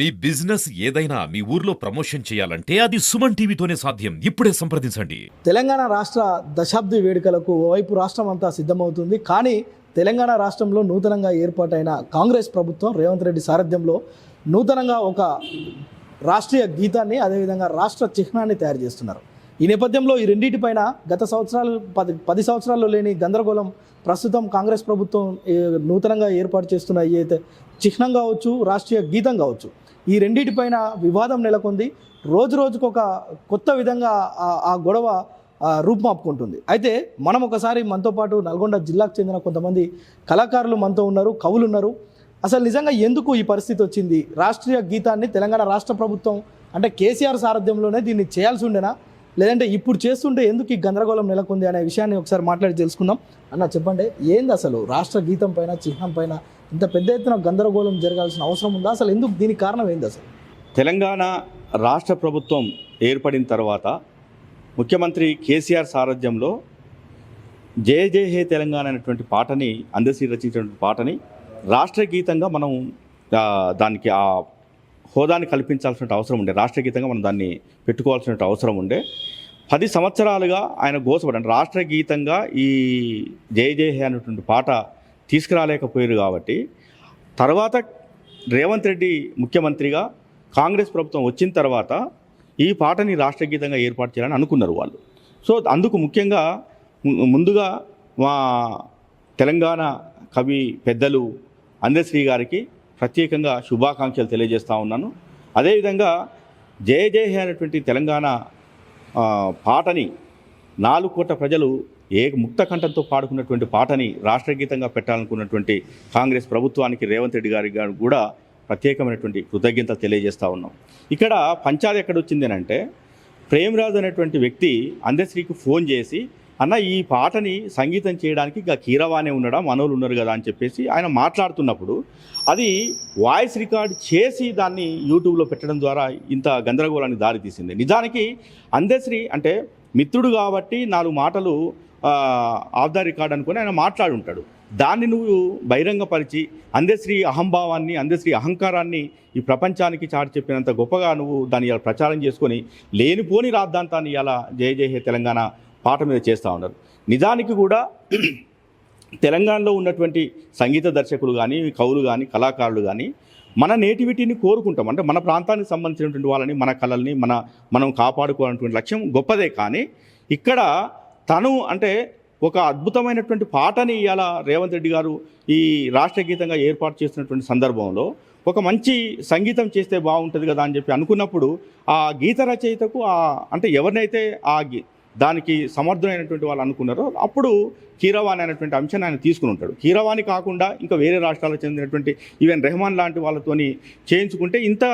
మీ business ఏదైనా మీ ఊర్లో promotion చేయాలంటే అది సుమన్ టీవీతోనే సాధ్యం. ఇప్పుడే సంప్రదించండి. తెలంగాణ రాష్ట్ర దశాబ్ది వేడుకలకు ఓవైపు రాష్ట్రం అంతా సిద్ధమవుతుంది. కానీ తెలంగాణ రాష్ట్రంలో నూతనంగా ఏర్పాటైన కాంగ్రెస్ ప్రభుత్వం రేవంత్ రెడ్డి సారథ్యంలో నూతనంగా ఒక రాష్ట్రీయ గీతాన్ని అదేవిధంగా రాష్ట్ర చిహ్నాన్ని తయారు చేస్తున్నారు. ఈ నేపథ్యంలో ఈ రెండింటిపైన గత సంవత్సరాలు పది పది సంవత్సరాల్లో లేని గందరగోళం ప్రస్తుతం కాంగ్రెస్ ప్రభుత్వం నూతనంగా ఏర్పాటు చేస్తున్న ఏ చిహ్నం కావచ్చు రాష్ట్రీయ గీతం కావచ్చు ఈ రెండింటిపైన వివాదం నెలకొంది. రోజు రోజుకు ఒక కొత్త విధంగా ఆ- గొడవ రూపుమాపుకుంటుంది. అయితే మనం ఒకసారి మనతో పాటు నల్గొండ జిల్లాకు చెందిన కొంతమంది కళాకారులు మనతో ఉన్నారు కవులు ఉన్నారు అసలు నిజంగా ఎందుకు ఈ పరిస్థితి వచ్చింది? రాష్ట్రీయ గీతాన్ని తెలంగాణ రాష్ట్ర ప్రభుత్వం అంటే కేసీఆర్ సారథ్యంలోనే దీన్ని చేయాల్సి ఉండేనా? లేదంటే ఇప్పుడు చేస్తుంటే ఎందుకు ఈ గందరగోళం నెలకొంది అనే విషయాన్ని ఒకసారి మాట్లాడి తెలుసుకుందాం. అన్న చెప్పండి ఏంది అసలు రాష్ట్ర గీతం పైన చిహ్నం పైన ఇంత పెద్ద ఎత్తున గందరగోళం జరగాల్సిన అవసరం ఉందా? అసలు ఎందుకు దీనికి కారణం ఏంది అసలు? తెలంగాణ రాష్ట్ర ప్రభుత్వం ఏర్పడిన తర్వాత ముఖ్యమంత్రి కేసీఆర్ సారథ్యంలో జయ జయ హే తెలంగాణ అనేటువంటి పాటని అందశ్రీ రచించినటువంటి పాటని రాష్ట్ర గీతంగా మనం దానికి ఆ హోదాని కల్పించాల్సిన అవసరం ఉండే రాష్ట్ర గీతంగా మనం దాన్ని పెట్టుకోవాల్సిన అవసరం ఉండే. పది సంవత్సరాలుగా ఆయన గోసపడి అంటే రాష్ట్ర గీతంగా ఈ జయ జయ హే అనేటువంటి పాట తీసుకురాలేకపోయారు కాబట్టి తర్వాత రేవంత్ రెడ్డి ముఖ్యమంత్రిగా కాంగ్రెస్ ప్రభుత్వం వచ్చిన తర్వాత ఈ పాటని రాష్ట్ర గీతంగా ఏర్పాటు చేయాలని అనుకున్నారు వాళ్ళు. సో అందుకు ముఖ్యంగా ముందుగా మా తెలంగాణ కవి పెద్దలు అందశ్రీ గారికి ప్రత్యేకంగా శుభాకాంక్షలు తెలియజేస్తూ ఉన్నాను. అదేవిధంగా జయ జయ అనేటువంటి తెలంగాణ పాటని నాలుగు కోట్ల ప్రజలు ఏ ముక్త కంఠంతో పాడుకున్నటువంటి పాటని రాష్ట్రగీతంగా పెట్టాలనుకున్నటువంటి కాంగ్రెస్ ప్రభుత్వానికి రేవంత్ రెడ్డి గారి కూడా ప్రత్యేకమైనటువంటి కృతజ్ఞత తెలియజేస్తూ ఉన్నాం. ఇక్కడ పంచాలు ఎక్కడ వచ్చింది అంటే ప్రేమరాజు అనేటువంటి వ్యక్తి అందశ్రీకి ఫోన్ చేసి అన్న ఈ పాటని సంగీతం చేయడానికి ఇక కీరవానే ఉన్నాడా? మనోళ్ళు ఉన్నారు కదా? అని చెప్పేసి ఆయన మాట్లాడుతున్నప్పుడు అది వాయిస్ రికార్డ్ చేసి దాన్ని యూట్యూబ్లో పెట్టడం ద్వారా ఇంత గందరగోళానికి దారితీసింది. నిజానికి అందశ్రీ అంటే మిత్రుడు కాబట్టి నాలుగు మాటలు ఆఫ్ ద రికార్డ్ అనుకుని ఆయన మాట్లాడుంటాడు దాన్ని నువ్వు బహిరంగపరిచి అందశ్రీ అహంభావాన్ని అందశ్రీ అహంకారాన్ని ఈ ప్రపంచానికి చాటి చెప్పినంత గొప్పగా నువ్వు దాన్ని ఇలా ప్రచారం చేసుకొని లేనిపోని రాద్ధాంతాన్ని ఇలా జయ జయ హే తెలంగాణ పాట మీద చేస్తూ ఉన్నారు. నిజానికి కూడా తెలంగాణలో ఉన్నటువంటి సంగీత దర్శకులు కానీ కవులు కానీ కళాకారులు కానీ మన నేటివిటీని కోరుకుంటాం. అంటే మన ప్రాంతానికి సంబంధించినటువంటి వాళ్ళని మన కళల్ని మన మనం కాపాడుకోవాలనేటువంటి లక్ష్యం గొప్పదే. కానీ ఇక్కడ తను అంటే ఒక అద్భుతమైనటువంటి పాటని ఇవాళ రేవంత్ రెడ్డి గారు ఈ రాష్ట్ర గీతంగా ఏర్పాటు చేసినటువంటి సందర్భంలో ఒక మంచి సంగీతం చేస్తే బాగుంటుంది కదా అని చెప్పి అనుకున్నప్పుడు ఆ గీత రచయితకు ఆ అంటే ఎవరినైతే ఆ గీ దానికి సమర్థులైనటువంటి వాళ్ళు అనుకున్నారో అప్పుడు కీరవాణి అనేటువంటి అంశాన్ని ఆయన తీసుకుని ఉంటాడు. కీరవాణి కాకుండా ఇంకా వేరే రాష్ట్రాలకు చెందినటువంటి ఈవెన్ రెహమాన్ లాంటి వాళ్ళతోని చేయించుకుంటే ఇంత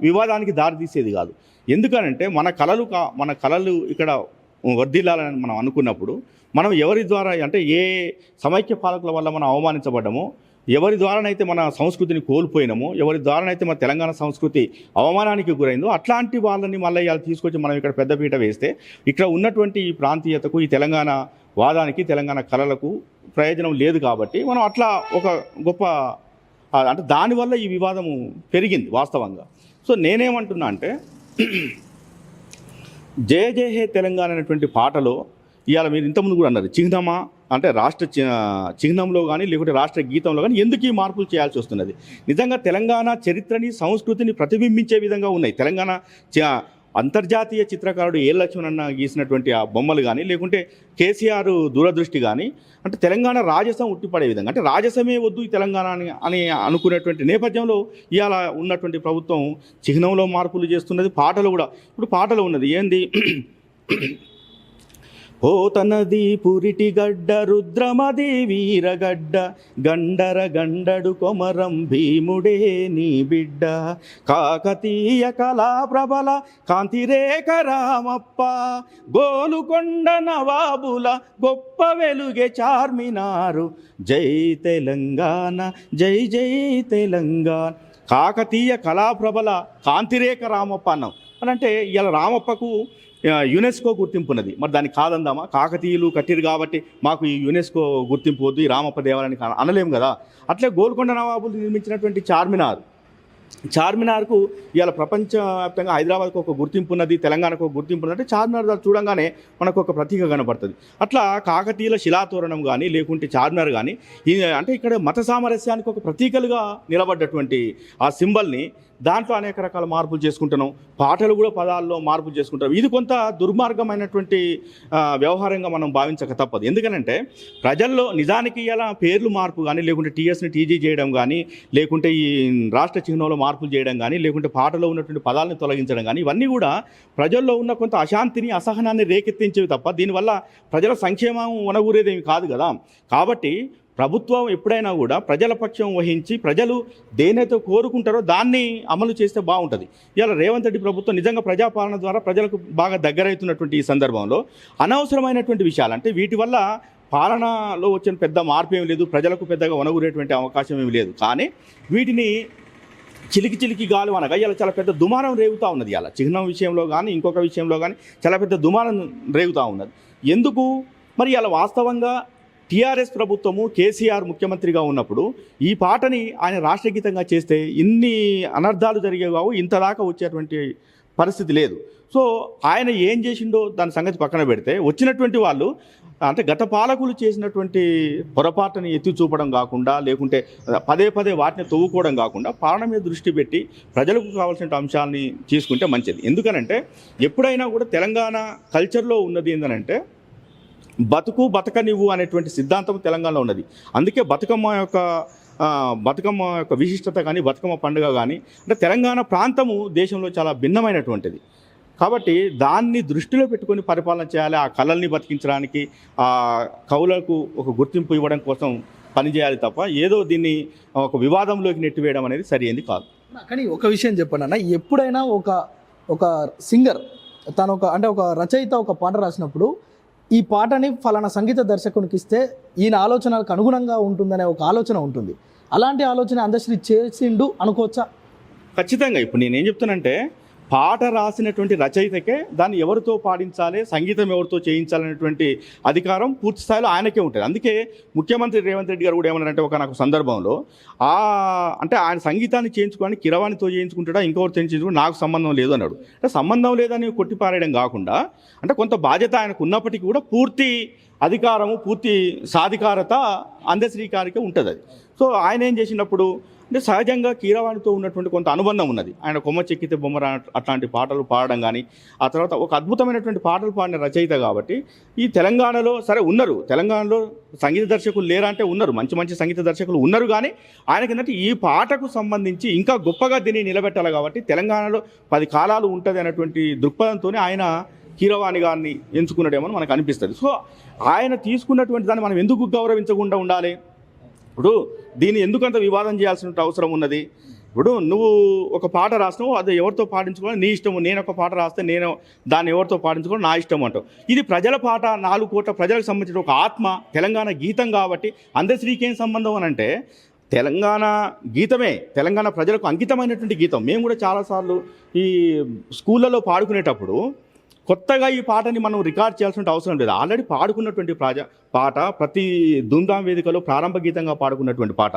వివాదానికి దారితీసేది కాదు. ఎందుకనంటే మన కళలు కా మన కళలు ఇక్కడ వర్ధిల్లాలని మనం అనుకున్నప్పుడు మనం ఎవరి ద్వారా అంటే ఏ సమైక్య పాలకుల వల్ల మనం అవమానించబడ్డామో ఎవరి ద్వారానైతే మన సంస్కృతిని కోల్పోయినామో ఎవరి ద్వారానైతే మన తెలంగాణ సంస్కృతి అవమానానికి గురైందో అట్లాంటి వాళ్ళని మళ్ళీ ఇవాళ తీసుకొచ్చి మనం ఇక్కడ పెద్దపీట వేస్తే ఇక్కడ ఉన్నటువంటి ఈ ప్రాంతీయతకు ఈ తెలంగాణ వాదానికి తెలంగాణ కళలకు ప్రయోజనం లేదు కాబట్టి మనం అట్లా ఒక గొప్ప అంటే దానివల్ల ఈ వివాదము పెరిగింది వాస్తవంగా. సో నేనేమంటున్నా అంటే జయ జయ హే తెలంగాణ అనేటువంటి పాటలో ఇవాళ మీరు ఇంతకుముందు కూడా అన్నారు చిహ్నమా? అంటే రాష్ట్ర చి- చిహ్నంలో కానీ లేకుంటే రాష్ట్ర గీతంలో కానీ ఎందుకు ఈ మార్పులు చేయాల్సి వస్తున్నది? నిజంగా తెలంగాణ చరిత్రని సంస్కృతిని ప్రతిబింబించే విధంగా ఉన్నాయి. తెలంగాణ చ- అంతర్జాతీయ చిత్రకారుడు ఏ లక్ష్మణ్ గీసినటువంటి ఆ బొమ్మలు కానీ లేకుంటే కేసీఆర్ దూరదృష్టి కానీ అంటే తెలంగాణ రాజసం ఉట్టిపడే విధంగా అంటే రాజసమే వద్దు ఈ తెలంగాణ అని అని అనుకునేటువంటి నేపథ్యంలో ఇవాళ ఉన్నటువంటి ప్రభుత్వం చిహ్నంలో మార్పులు చేస్తున్నది పాటలు కూడా ఇప్పుడు పాటలు ఉన్నది ఏంది? పోతనది పురిటి గడ్డ రుద్రమది వీరగడ్డ గండర గండడు కొమరం భీముడే నీ బిడ్డ. కాకతీయ కళా ప్రబల కాంతిరేఖ రామప్ప గోలుకొండ నవాబుల గొప్ప వెలుగే చార్మినారు. జై తెలంగాణ జై జై తెలంగాణ. కాకతీయ కళాప్రబల కాంతిరేఖ రామప్ప అన్నాం. అని అంటే ఇలా రామప్పకు యునెస్కో గుర్తింపు ఉన్నది. మరి దాన్ని కాదందామా? కాకతీయులు కట్టిరు కాబట్టి మాకు ఈ యునెస్కో గుర్తింపు వద్దు ఈ రామప్ప దేవాలయానికి అనలేము కదా? అట్లే గోల్కొండ నవాబులు నిర్మించినటువంటి చార్మినార్. చార్మినార్కు ఇవాళ ప్రపంచవ్యాప్తంగా హైదరాబాద్కు ఒక గుర్తింపు ఉన్నది తెలంగాణకు ఒక గుర్తింపు ఉన్నది. అంటే చార్మినార్ చూడంగానే మనకు ఒక ప్రతీక కనపడుతుంది. అట్లా కాకతీయుల శిలాతోరణం కానీ లేకుంటే చార్మినార్ కానీ అంటే ఇక్కడ మత సామరస్యానికి ఒక ప్రతీకలుగా నిలబడ్డటువంటి ఆ సింబల్ని దాంట్లో అనేక రకాల మార్పులు చేసుకుంటున్నాం. పాటలు కూడా పదాల్లో మార్పులు చేసుకుంటాం ఇది కొంత దుర్మార్గమైనటువంటి వ్యవహారంగా మనం భావించక తప్పదు. ఎందుకనంటే ప్రజల్లో నిజానికి ఇలా పేర్లు మార్పు కానీ లేకుంటే టీఎస్ని టీజీ చేయడం కానీ లేకుంటే ఈ రాష్ట్ర చిహ్నంలో మార్పులు చేయడం కానీ లేకుంటే పాటలో ఉన్నటువంటి పదాలను తొలగించడం కానీ ఇవన్నీ కూడా ప్రజల్లో ఉన్న కొంత అశాంతిని అసహనాన్ని రేకెత్తించేవి తప్ప దీనివల్ల ప్రజల సంక్షేమం ఉనగూరేదేమి కాదు కదా. కాబట్టి ప్రభుత్వం ఎప్పుడైనా కూడా ప్రజల పక్షం వహించి ప్రజలు దేనైతే కోరుకుంటారో దాన్ని అమలు చేస్తే బాగుంటుంది. ఇవాళ రేవంత్ రెడ్డి ప్రభుత్వం నిజంగా ప్రజాపాలన ద్వారా ప్రజలకు బాగా దగ్గరవుతున్నటువంటి ఈ సందర్భంలో అనవసరమైనటువంటి విషయాలు అంటే వీటి వల్ల పాలనలో వచ్చిన పెద్ద మార్పు ఏమి లేదు ప్రజలకు పెద్దగా వనగురేటువంటి అవకాశం ఏమి లేదు. కానీ వీటిని చిలికి చిలికి గాలి అనగా ఇలా చాలా పెద్ద దుమారం రేగుతూ ఉన్నది ఇలా చిహ్నం విషయంలో కానీ ఇంకొక విషయంలో కానీ చాలా పెద్ద దుమారం రేగుతూ ఉన్నది. ఎందుకు? మరి అలా వాస్తవంగా టీఆర్ఎస్ ప్రభుత్వము కేసీఆర్ ముఖ్యమంత్రిగా ఉన్నప్పుడు ఈ పాటని ఆయన రాష్ట్రగీతంగా చేస్తే ఇన్ని అనర్థాలు జరిగేవి కావు ఇంతదాకా వచ్చేటువంటి పరిస్థితి లేదు. సో ఆయన ఏం చేసిండో దాని సంగతి పక్కన పెడితే వచ్చినటువంటి వాళ్ళు అంటే గత పాలకులు చేసినటువంటి పొరపాటుని ఎత్తి చూపడం కాకుండా లేకుంటే పదే పదే వాటిని తవ్వుకోవడం కాకుండా పాలన మీద దృష్టి పెట్టి ప్రజలకు కావాల్సిన అంశాలని తీసుకుంటే మంచిది. ఎందుకనంటే ఎప్పుడైనా కూడా తెలంగాణ కల్చర్లో ఉన్నది ఏంటంటే బతుకు బతకనివ్వు అనేటువంటి సిద్ధాంతం తెలంగాణలో ఉన్నది. అందుకే బతుకమ్మ యొక్క బతుకమ్మ యొక్క విశిష్టత కానీ బతుకమ్మ పండుగ కానీ అంటే తెలంగాణ ప్రాంతము దేశంలో చాలా భిన్నమైనటువంటిది. కాబట్టి దాన్ని దృష్టిలో పెట్టుకొని పరిపాలన చేయాలి ఆ కళల్ని బతికించడానికి ఆ కవులకు ఒక గుర్తింపు ఇవ్వడం కోసం పనిచేయాలి తప్ప ఏదో దీన్ని ఒక వివాదంలోకి నెట్టివేయడం అనేది సరైనది కాదు. కానీ ఒక విషయం చెప్పండి అన్న. ఎప్పుడైనా ఒక ఒక సింగర్ తను ఒక అంటే ఒక రచయిత ఒక పాట రాసినప్పుడు ఈ పాటని ఫలానా సంగీత దర్శకునికి ఇస్తే ఈయన ఆలోచనలకు అనుగుణంగా ఉంటుందనే ఒక ఆలోచన ఉంటుంది. అలాంటి ఆలోచన అందశ్రీ చేసిండు అనుకోవచ్చా? ఖచ్చితంగా. ఇప్పుడు నేనేం చెప్తానంటే పాట రాసినటువంటి రచయితకే దాన్ని ఎవరితో పాడించాలి సంగీతం ఎవరితో చేయించాలనేటువంటి అధికారం పూర్తి స్థాయిలో ఆయనకే ఉంటుంది. అందుకే ముఖ్యమంత్రి రేవంత్ రెడ్డి గారు కూడా ఏమన్నారంటే ఒక నాకు సందర్భంలో ఆ అంటే ఆయన సంగీతాన్ని చేయించుకొని కిరవాణితో చేయించుకుంటాడా ఇంకొకరితో చేయించుకుంటే నాకు సంబంధం లేదు అన్నాడు. అంటే సంబంధం లేదని కొట్టిపారేయడం కాకుండా అంటే కొంత బాధ్యత ఆయనకు ఉన్నప్పటికీ కూడా పూర్తి అధికారము పూర్తి సాధికారత అందశ్రీకారికే ఉంటుంది అది. సో ఆయన ఏం చేసినప్పుడు అంటే సహజంగా కీరవాణితో ఉన్నటువంటి కొంత అనుబంధం ఉన్నది. ఆయన కొమ్మ చెక్కితే బొమ్మరా అట్లాంటి పాటలు పాడడం కానీ ఆ తర్వాత ఒక అద్భుతమైనటువంటి పాటలు పాడిన రచయిత కాబట్టి ఈ తెలంగాణలో సరే ఉన్నారు. తెలంగాణలో సంగీత దర్శకులు లేరా అంటే ఉన్నారు. మంచి మంచి సంగీత దర్శకులు ఉన్నారు కానీ ఆయనకి ఏంటంటే ఈ పాటకు సంబంధించి ఇంకా గొప్పగా దీన్ని నిలబెట్టాలి కాబట్టి తెలంగాణలో పది కాలాలు ఉంటుంది అనేటువంటి దృక్పథంతో ఆయన కీరవాణి గారిని ఎంచుకున్నాడేమో మనకు అనిపిస్తుంది. సో ఆయన తీసుకున్నటువంటి దాన్ని మనం ఎందుకు గౌరవించకుండా ఉండాలి? ఇప్పుడు దీన్ని ఎందుకంత వివాదం చేయాల్సిన అవసరం ఉన్నది? ఇప్పుడు నువ్వు ఒక పాట రాసినావు అది ఎవరితో పాటించుకోవాలి నీ ఇష్టము నేను ఒక పాట రాస్తే నేను దాన్ని ఎవరితో పాటించుకోవాలి నా ఇష్టం అంటావు. ఇది ప్రజల పాట నాలుగు కోట్ల ప్రజలకు సంబంధించిన ఒక ఆత్మ తెలంగాణ గీతం కాబట్టి అందశ్రీకి ఏం సంబంధం అని అంటే తెలంగాణ గీతమే తెలంగాణ ప్రజలకు అంకితమైనటువంటి గీతం. మేము కూడా చాలాసార్లు ఈ స్కూళ్ళలో పాడుకునేటప్పుడు కొత్తగా ఈ పాటని మనం రికార్డ్ చేయాల్సిన అవసరం లేదు. ఆల్రెడీ పాడుకున్నటువంటి ప్రాజ పాట ప్రతి దుందాం వేదికలో ప్రారంభ గీతంగా పాడుకున్నటువంటి పాట.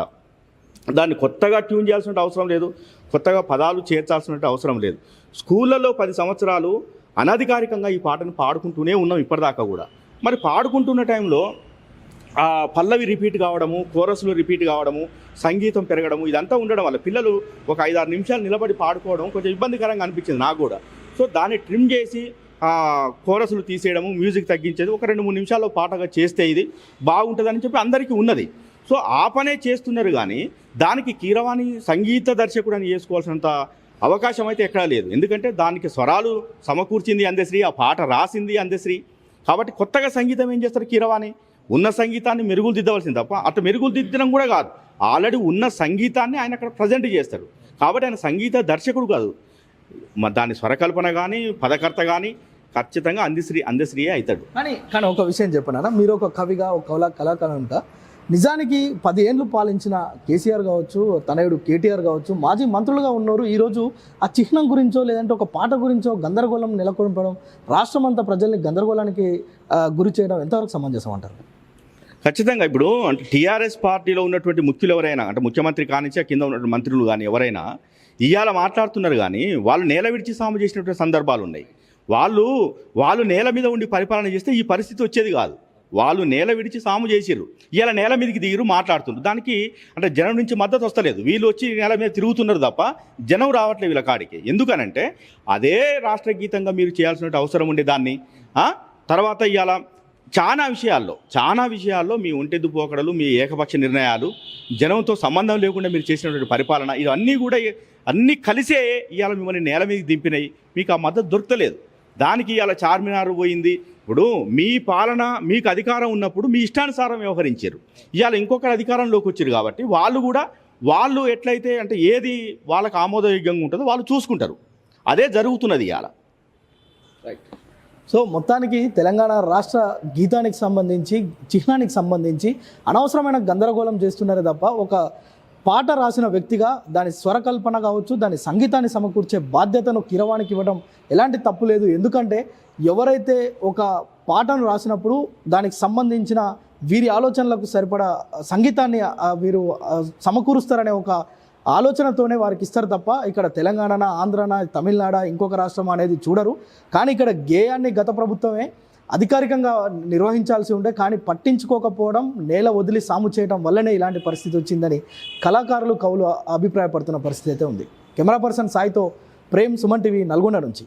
దాన్ని కొత్తగా ట్యూన్ చేయాల్సిన అవసరం లేదు. కొత్తగా పదాలు చేర్చాల్సిన అవసరం లేదు. స్కూళ్ళలో పది సంవత్సరాలు అనధికారికంగా ఈ పాటను పాడుకుంటూనే ఉన్నాం ఇప్పటిదాకా కూడా. మరి పాడుకుంటున్న టైంలో ఆ పల్లవి రిపీట్ కావడము కోరస్లు రిపీట్ కావడము సంగీతం పెరగడము ఇదంతా ఉండడం వల్ల పిల్లలు ఒక ఐదారు నిమిషాలు నిలబడి పాడుకోవడం కొంచెం ఇబ్బందికరంగా అనిపించింది నాకు కూడా. సో దాన్ని ట్రిమ్ చేసి కోరసులు తీసేయడము మ్యూజిక్ తగ్గించేది ఒక రెండు మూడు నిమిషాల్లో పాటగా చేస్తే ఇది బాగుంటుందని చెప్పి అందరికీ ఉన్నది. సో ఆ పనే చేస్తున్నారు కానీ దానికి కీరవాణి సంగీత దర్శకుడు అని చేసుకోవాల్సినంత అవకాశం అయితే ఎక్కడా లేదు. ఎందుకంటే దానికి స్వరాలు సమకూర్చింది అందశ్రీ ఆ పాట రాసింది అందశ్రీ కాబట్టి కొత్తగా సంగీతం ఏం చేస్తారు కీరవాణి? ఉన్న సంగీతాన్ని మెరుగులు దిద్దవలసింది తప్ప అటు మెరుగులు దిద్దడం కూడా కాదు. ఆల్రెడీ ఉన్న సంగీతాన్ని ఆయన అక్కడ ప్రజెంట్ చేస్తారు. కాబట్టి ఆయన సంగీత దర్శకుడు కాదు. దాని స్వరకల్పన కానీ పదకర్త కానీ ఖచ్చితంగా అందశ్రీ అందశ్రీయే అవుతాడు. కానీ కానీ ఒక విషయం చెప్పనా? మీరు ఒక కవిగా ఒక కళా కళాకారునిగా నిజానికి పది ఏండ్లు పాలించిన కేసీఆర్ కావచ్చు తనయుడు కేటీఆర్ కావచ్చు మాజీ మంత్రులుగా ఉన్నారు ఈరోజు ఆ చిహ్నం గురించో లేదంటే ఒక పాట గురించో గందరగోళం నెలకొల్పడం రాష్ట్రం అంతా ప్రజల్ని గందరగోళానికి గురి చేయడం ఎంతవరకు సమంజసం అంటారు? ఖచ్చితంగా ఇప్పుడు అంటే టీఆర్ఎస్ పార్టీలో ఉన్నటువంటి ముఖ్యులు ఎవరైనా అంటే ముఖ్యమంత్రి కానించి కింద ఉన్నటువంటి మంత్రులు కానీ ఎవరైనా ఇవాళ మాట్లాడుతున్నారు కానీ వాళ్ళు నేల విడిచి సాము చేసినటువంటి సందర్భాలు ఉన్నాయి. వాళ్ళు వాళ్ళు నేల మీద ఉండి పరిపాలన చేస్తే ఈ పరిస్థితి వచ్చేది కాదు. వాళ్ళు నేల విడిచి సాము చేసిర్రు. ఇలా నేల మీదకి దిగిరు మాట్లాడుతున్నారు దానికి అంటే జనం నుంచి మద్దతు వస్తలేదు. వీళ్ళు వచ్చి నేల మీద తిరుగుతున్నారు తప్ప జనం రావట్లేదు వీళ్ళ కాడికి. ఎందుకనంటే అదే రాష్ట్ర గీతంగా మీరు చేయాల్సిన అవసరం ఉండే దాన్ని. తర్వాత ఇవాళ చాలా విషయాల్లో చాలా విషయాల్లో మీ ఒంటెద్దు పోకడలు మీ ఏకపక్ష నిర్ణయాలు జనంతో సంబంధం లేకుండా మీరు చేసినటువంటి పరిపాలన ఇవన్నీ కూడా అన్నీ కలిసే ఇవాళ మిమ్మల్ని నేల మీదకి దింపినాయి. మీకు ఆ మద్దతు దొరకలేదు దానికి ఇవాళ చార్మినార్ పోయింది. ఇప్పుడు మీ పాలన మీకు అధికారం ఉన్నప్పుడు మీ ఇష్టానుసారం వ్యవహరించారు. ఇవాళ ఇంకొకరు అధికారంలోకి వచ్చారు కాబట్టి వాళ్ళు కూడా వాళ్ళు ఎట్లయితే అంటే ఏది వాళ్ళకి ఆమోదయోగ్యంగా ఉంటుందో వాళ్ళు చూసుకుంటారు. అదే జరుగుతున్నది ఇవాళ. సో మొత్తానికి తెలంగాణ రాష్ట్ర గీతానికి సంబంధించి చిహ్నానికి సంబంధించి అనవసరమైన గందరగోళం చేస్తున్నారే తప్ప ఒక పాట రాసిన వ్యక్తిగా దాని స్వరకల్పన కావచ్చు దాని సంగీతాన్ని సమకూర్చే బాధ్యతను కిరవానికి ఇవ్వడం ఎలాంటి తప్పు లేదు. ఎందుకంటే ఎవరైతే ఒక పాటను రాసినప్పుడు దానికి సంబంధించిన వీరి ఆలోచనలకు సరిపడా సంగీతాన్ని వీరు సమకూరుస్తారనే ఒక ఆలోచనతోనే వారికి ఇస్తారు తప్ప ఇక్కడ తెలంగాణ ఆంధ్రనా తమిళనాడ ఇంకొక రాష్ట్రం అనేది చూడరు. కానీ ఇక్కడ గేయాన్ని గత ప్రభుత్వమే అధికారికంగా నిర్వహించాల్సి ఉండే కానీ పట్టించుకోకపోవడం నేల వదిలి సాము చేయడం వల్లనే ఇలాంటి పరిస్థితి వచ్చిందని కళాకారులు కవులు అభిప్రాయపడుతున్న పరిస్థితి అయితే ఉంది. కెమెరా పర్సన్ సాయితో ప్రేమ్ సుమన్ టీవీ నల్గొండ నుంచి.